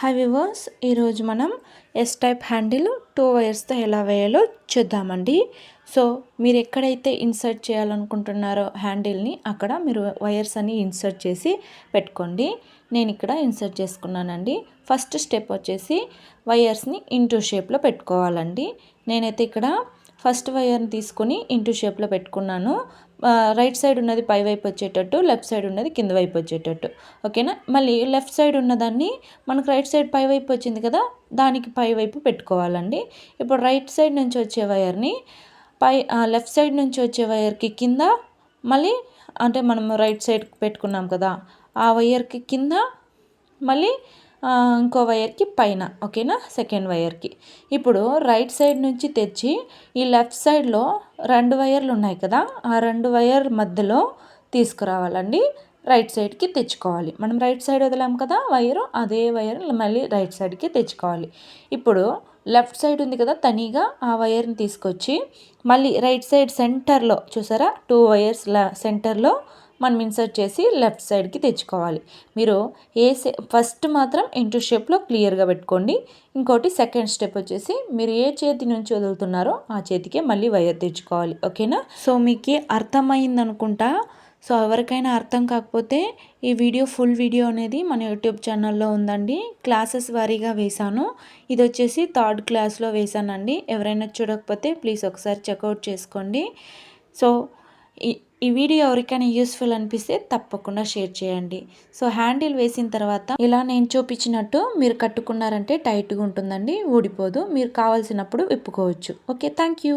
High viewers ఈరోజు మనం S type handle two వైర్స్తో ఎలా వేయాలో చూద్దామండి. సో మీరు ఎక్కడైతే ఇన్సర్ట్ చేయాలనుకుంటున్నారో హ్యాండిల్ని అక్కడ మీరు వైర్స్ అని ఇన్సర్ట్ చేసి పెట్టుకోండి. నేను ఇక్కడ ఇన్సర్ట్ చేసుకున్నానండి. ఫస్ట్ స్టెప్ వచ్చేసి వైర్స్ని ఇంటూ షేప్లో పెట్టుకోవాలండి. నేనైతే ఇక్కడ ఫస్ట్ వైర్ని తీసుకొని ఇంటూ షేప్లో పెట్టుకున్నాను. రైట్ సైడ్ ఉన్నది పై వైపు వచ్చేటట్టు లెఫ్ట్ సైడ్ ఉన్నది కింద వైపు వచ్చేటట్టు. ఓకేనా? మళ్ళీ లెఫ్ట్ సైడ్ ఉన్నదాన్ని మనకు రైట్ సైడ్ పై వైపు వచ్చింది కదా దానికి పై వైపు పెట్టుకోవాలండి. ఇప్పుడు రైట్ సైడ్ నుంచి వచ్చే వైర్ని పై లెఫ్ట్ సైడ్ నుంచి వచ్చే వైర్కి కింద మళ్ళీ అంటే మనం రైట్ సైడ్ పెట్టుకున్నాం కదా ఆ వైర్కి కింద మళ్ళీ ఇంకో వైర్కి పైన ఓకేనా? సెకండ్ వైర్కి. ఇప్పుడు రైట్ సైడ్ నుంచి తెచ్చి ఈ లెఫ్ట్ సైడ్లో రెండు వైర్లు ఉన్నాయి కదా ఆ రెండు వైర్ మధ్యలో తీసుకురావాలండి. రైట్ సైడ్కి తెచ్చుకోవాలి. మనం రైట్ సైడ్ వదిలాం కదా వైరు అదే వైర్ మళ్ళీ రైట్ సైడ్కి తెచ్చుకోవాలి. ఇప్పుడు లెఫ్ట్ సైడ్ ఉంది కదా తనీగా ఆ వైర్ని తీసుకొచ్చి మళ్ళీ రైట్ సైడ్ సెంటర్లో చూసారా? టూ వైర్స్ సెంటర్లో మనం ఇన్సర్ట్ చేసి లెఫ్ట్ సైడ్కి తెచ్చుకోవాలి. మీరు ఏ ఫస్ట్ మాత్రం ఇంటూ షేప్లో క్లియర్గా పెట్టుకోండి. ఇంకోటి సెకండ్ స్టెప్ వచ్చేసి మీరు ఏ చేతి నుంచి వదులుతున్నారో ఆ చేతికే మళ్ళీ వైర్ తెచ్చుకోవాలి. ఓకేనా? సో మీకు అర్థమైందనుకుంటా సో ఎవరికైనా అర్థం కాకపోతే ఈ వీడియో ఫుల్ వీడియో అనేది మన యూట్యూబ్ ఛానల్లో ఉందండి. క్లాసెస్ వారీగా వేశాను. ఇది వచ్చేసి థర్డ్ క్లాస్లో వేశానండి. ఎవరైనా చూడకపోతే ప్లీజ్ ఒకసారి చెక్అవుట్ చేసుకోండి. సో ఈ వీడియో ఎవరికైనా యూస్ఫుల్ అనిపిస్తే తప్పకుండా షేర్ చేయండి. సో హ్యాండిల్ వేసిన తర్వాత ఇలా నేను చూపించినట్టు మీరు కట్టుకున్నారంటే టైట్గా ఉంటుందండి ఊడిపోదు. మీరు కావాల్సినప్పుడు విప్పుకోవచ్చు. Okay thank you